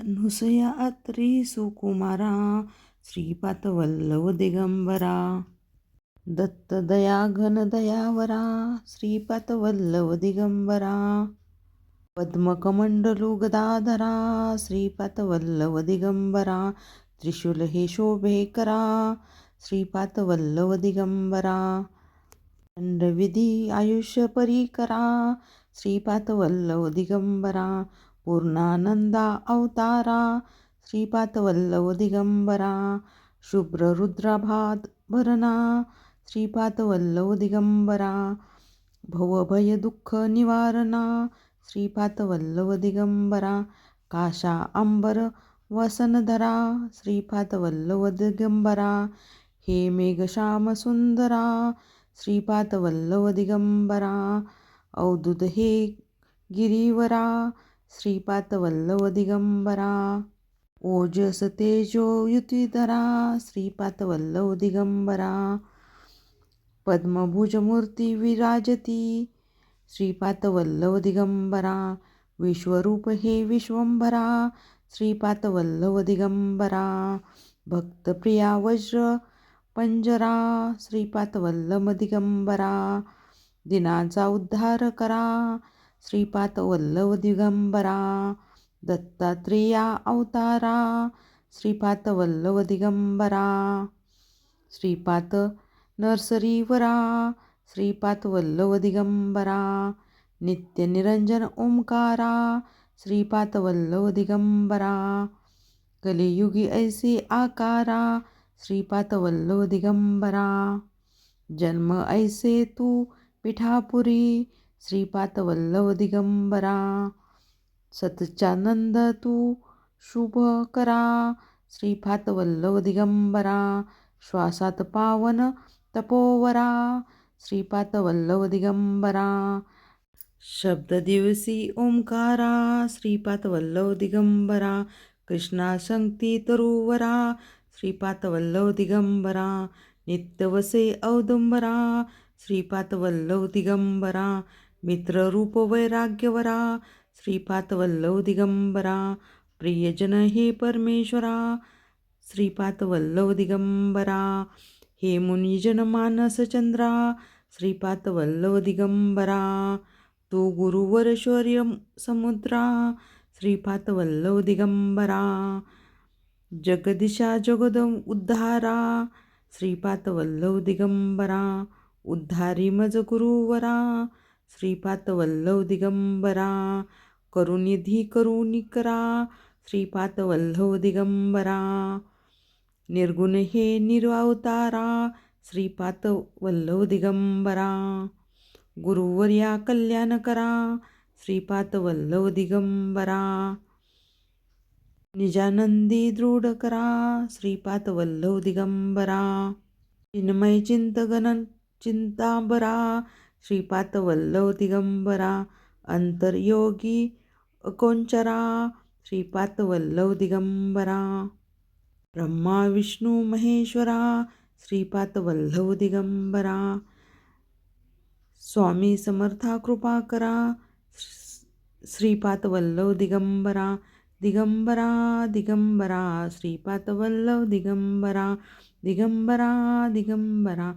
अनुसया अत्री सुकुमारा श्रीपात वल्लव दिगंबरा दत्तदया श्रीपात वल्लव दिगंबरा पद्मकमण्डलो गदाधरा श्रीपात वल्लव दिगंबरा त्रिशूल हे शोभेकरा श्रीपात वल्लव दिगंबरा दंडविधी आयुष्य दण्डविधि श्रीपात वल्लव दिगंबरा पूर्णानंदा अवतारा श्रीपातवल्लव दिगंबरा शुभ्ररुद्राभाद भरणा श्रीपातवल्लव दिगंबरा भवभय भवभयदुःख निवारणा श्रीपातवल्लव दिगंबरा काशा अंबर वसनधरा श्रीपातवल्लव दिगंबरा हे मेघश्याम मेघश्यामसुंदरा श्रीपातवल्लव दिगंबरा अवधूत हे गिरीवरा श्रीपातवल्लवदिगम्बरा ओजसतेजो युतिधरा श्रीपातवल्लवदिगम्बरा पद्मभुजमूर्ती विराजती श्रीपातवल्लवदिगम्बरा विश्वरूप हे विश्वंभरा श्रीपातवल्लवदिगम्बरा भक्तप्रिया वज्र पंजरा श्रीपातवल्लमदिगंबरा दिनाचा उद्धार करा श्रीपात वल्लव दिगंबरा दत्तात्रेया अवतारा श्रीपात वल्लव दिगंबरा श्रीपाद नर्सरीवरा श्रीपात वल्लव दिगंबरा नित्य निरंजन ओंकारा श्रीपात वल्लव दिगंबरा कलियुगी ऐसे आकारा श्रीपात वल्लव दिगंबरा जन्म ऐसे तू पिठापुरी श्रीपादवल्लभ दिगंबरा सतचानंद तू शुभ करा श्रीपादवल्लभ दिगंबरा श्वासात पावन तपोवरा श्रीपादवल्लभ दिगंबरा शब्द दिवसी ओंकारा श्रीपादवल्लभ दिगंबरा कृष्णा शक्ती तरुवरा श्रीपादवल्लभ दिगंबरा नित्यवसे औदुंबरा श्रीपादवल्लभ दिगंबरा मित्ररूप वैराग्यवरा श्रीपादवल्लभ दिगंबरा प्रियजन हे परमेश्वरा श्रीपादवल्लभ दिगंबरा हे मुनिजन मानसचंद्रा श्रीपादवल्लभ दिगंबरा तू गुरुवर शौर्य समुद्रा श्रीपादवल्लभ दिगंबरा जगदिशा जगद उद्धारा श्रीपादवल्लभ दिगंबरा उद्धारी मज गुरुवरा श्रीपातवल्लव दिगंबरा करुनिधि करुणिकरा श्रीपातवल्लव दिगंबरा। निर्गुण हे श्रीपात वल्ल दिगंबरा। गुरुवर्या कल्याणकरा श्रीपातवल्लव दिगंबरा। निजानंदी दृढकरा श्रीपातवल्लव दिगंबरा। चिन्मय चिंतगन चिंताबरा श्रीपादवल्लभ दिगंबरा, अंतर्योगी अकोंचरा श्रीपादवल्लभ दिगंबरा, ब्रह्मा, विष्णु, महेश्वरा श्रीपादवल्लभ दिगंबरा, स्वामी समर्था, कृपा करा श्रीपादवल्लभ दिगंबरा दिगंबरा दिगंबरा श्रीपादवल्लभ दिगंबरा दिगंबरा दिगंबरा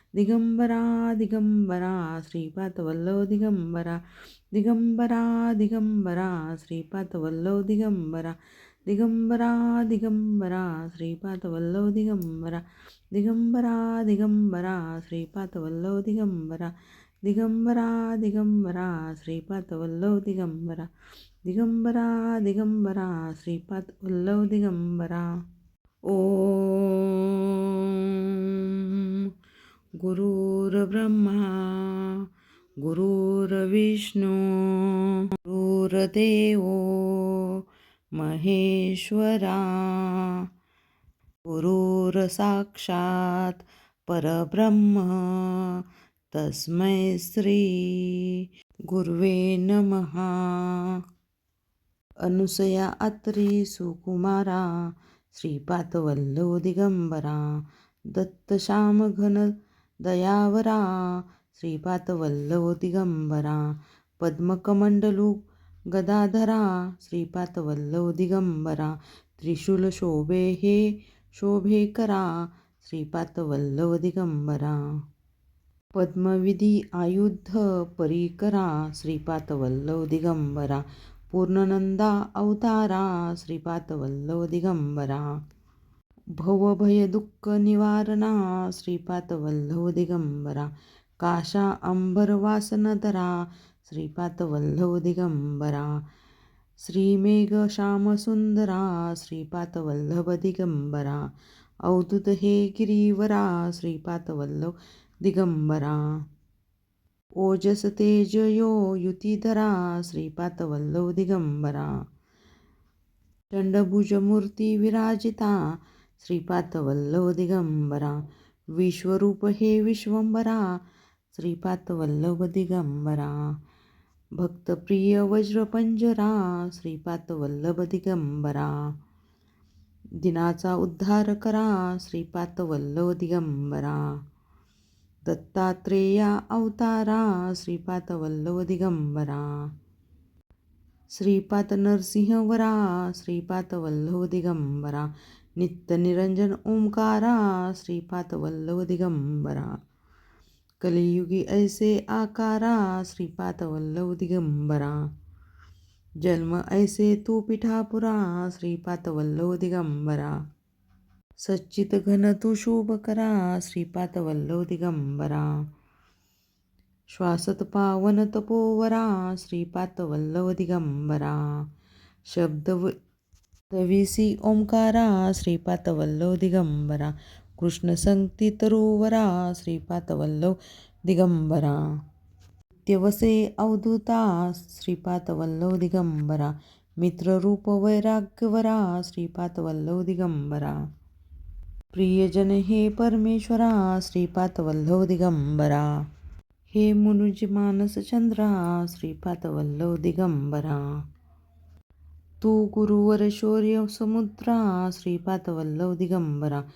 దిగంబరా దిగంబరా శ్రీపాతవల్లో దిగంబరా దిగంబరా దిగంబరా శ్రీపాతవల్లో దిగంబరా దిగంబరా దిగంబరా శ్రీపాతవల్లో దిగంబర దిగంబరా దిగంబరా శ్రీపాతవల్లో దిగంబర దిగంబరా దిగంబరా శ్రీపాతవల్లో దిగంబర దిగంబరా దిగంబరా శ్రీపాతవల్లో దిగంబర ఓ गुरुर्ब्रह्मा गुरुर्विष्णू गुरुर्देव महेश्वरा गुरुर्साक्षात परब्रह्म तस्मै श्री गुर्वे नमः. अनुसया अत्री सुकुमारा श्रीपातवल्लव दिगंबरा दत्तश्यामघन दयावरा श्रीपादवल्लव दिगंबरा पद्मकमंडलू गदाधरा श्रीपादवल्लव दिगंबरा त्रिशूल शोभे हे शोभे करा श्रीपादवल्लव दिगंबरा पद्मविधी आयुध परीकरा श्रीपादवल्लव दिगंबरा पूर्णनंदा अवतारा श्रीपादवल्लव दिगंबरा भवभय दुःख निवारणा श्रीपादवल्लभ दिगंबरा काशा अंबर वासनधरा श्रीपादवल्लभ दिगंबरा श्रीमेघ श्रीपात श्रीपादवल्लभ दिगंबरा अवधूत हे गिरीवरा श्रीपादवल्लभ दिगंबरा ओजस तेज यो युतीधरा श्रीपादवल्लभ दिगंबरा चंडभुज मूर्ती वल्लव दिगंबरा विश्वरूप हे विश्वंबरा श्रीपादवल्लभ दिगंबरा भक्तप्रिय वज्रपंजरा श्रीपादवल्लभ दिगंबरा दिनाचा उद्धार करा श्रीपादवल्लभ दिगंबरा दत्तात्रेया अवतारा श्रीपादवल्लभ दिगंबरा श्रीपाद नरसिंहवरा श्रीपादवल्लभ दिगंबरा नित्यनिरंजन ओंकारा श्रीपादवल्लभ दिगंबरा। कलियुगी ऐसे आकारा श्रीपादवल्लभ दिगंबरा। जन्म ऐसे तू पिठापुरा श्रीपादवल्लभ दिगंबरा। सच्चित घन तू शुभ करा श्रीपादवल्लभ दिगंबरा। श्वासत पावन तपोवरा श्रीपादवल्लभ दिगंबरा। शब्द तवीसी ओंकारा श्रीपातवल्लौ दिगंबरा कृष्णसंक्ति तरुवरा श्रीपातवल्लौ दिगंबरा नित्यवसे अवधुता श्रीपातवल्लौ दिगंबरा मित्ररूपवैराग्यवरा श्रीपातवल्लौ दिगंबरा प्रियजन हे परमेश्वरा श्रीपातवल्लौ दिगंबरा हे मुनुज मानस चंद्रा श्रीपातवल्लौ दिगंबरा तू शौर्य समुद्रा, श्रीपादवल्लभ दिगंबरा।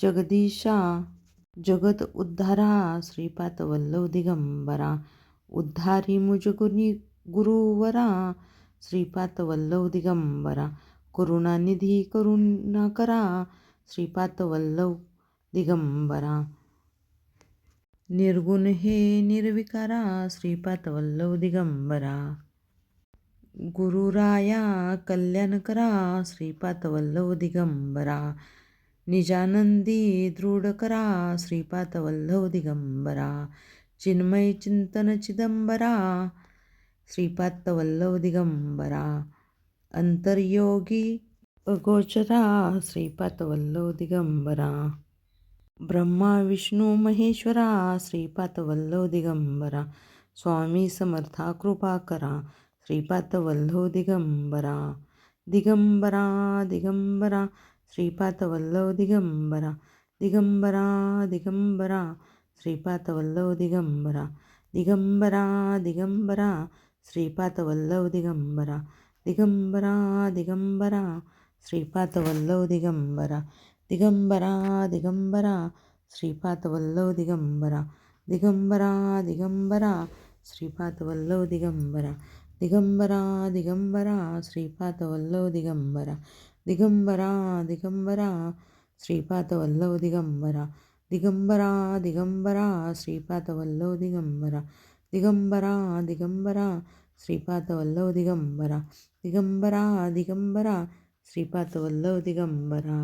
जगदीशा, जगत उद्धारा, श्रीपादवल्लभ दिगंबरा। उद्धारी मुज गुनी गुरुवरा, श्रीपादवल्लभ दिगंबरा। करुणानिधी करुणा करा, श्रीपादवल्लभ दिगंबरा। निर्गुण हे निर्विकारा, श्रीपादवल्लभ दिगंबरा। गुरुराया कल्याणकरा करा श्रीपादवल्लभ दिगंबरा. निजानंदी दृढकरा करा श्रीपादवल्लभ दिगंबरा. चिन्मय चिंतन चिदंबरा श्रीपादवल्लभ दिगंबरा. अंतर्योगी अगोचरा श्रीपादवल्लभ दिगंबरा. ब्रह्मा विष्णू महेश्वरा श्रीपादवल्लभ दिगंबरा. स्वामी समर्था कृपा करा. శ్రీపాతవల్లో దిగంబర దిగంబర దిగంబర శ్రీపాతవల్లో దిగంబర దిగంబర దిగంబర శ్రీపాతవల్లో దిగంబర దిగంబర దిగంబర శ్రీపాతవల్లో దిగంబర దిగంబర దిగంబర శ్రీపాతవల్లో దిగంబర దిగంబర దిగంబర శ్రీపాతవల్లో దిగంబర దిగంబర దిగంబర శ్రీపాతవల్లో దిగంబర దిగంబరా దిగంబరా శ్రీపాత వల్లవ దిగంబర దిగంబరా దిగంబరా శ్రీపాత వల్లవ దిగంబర దిగంబరా దిగంబరా శ్రీపాత వల్లవ దిగంబర దిగంబరా దిగంబరా శ్రీపాత వల్లవ దిగంబర దిగంబరా దిగంబరా శ్రీపాత వల్లవ దిగంబరా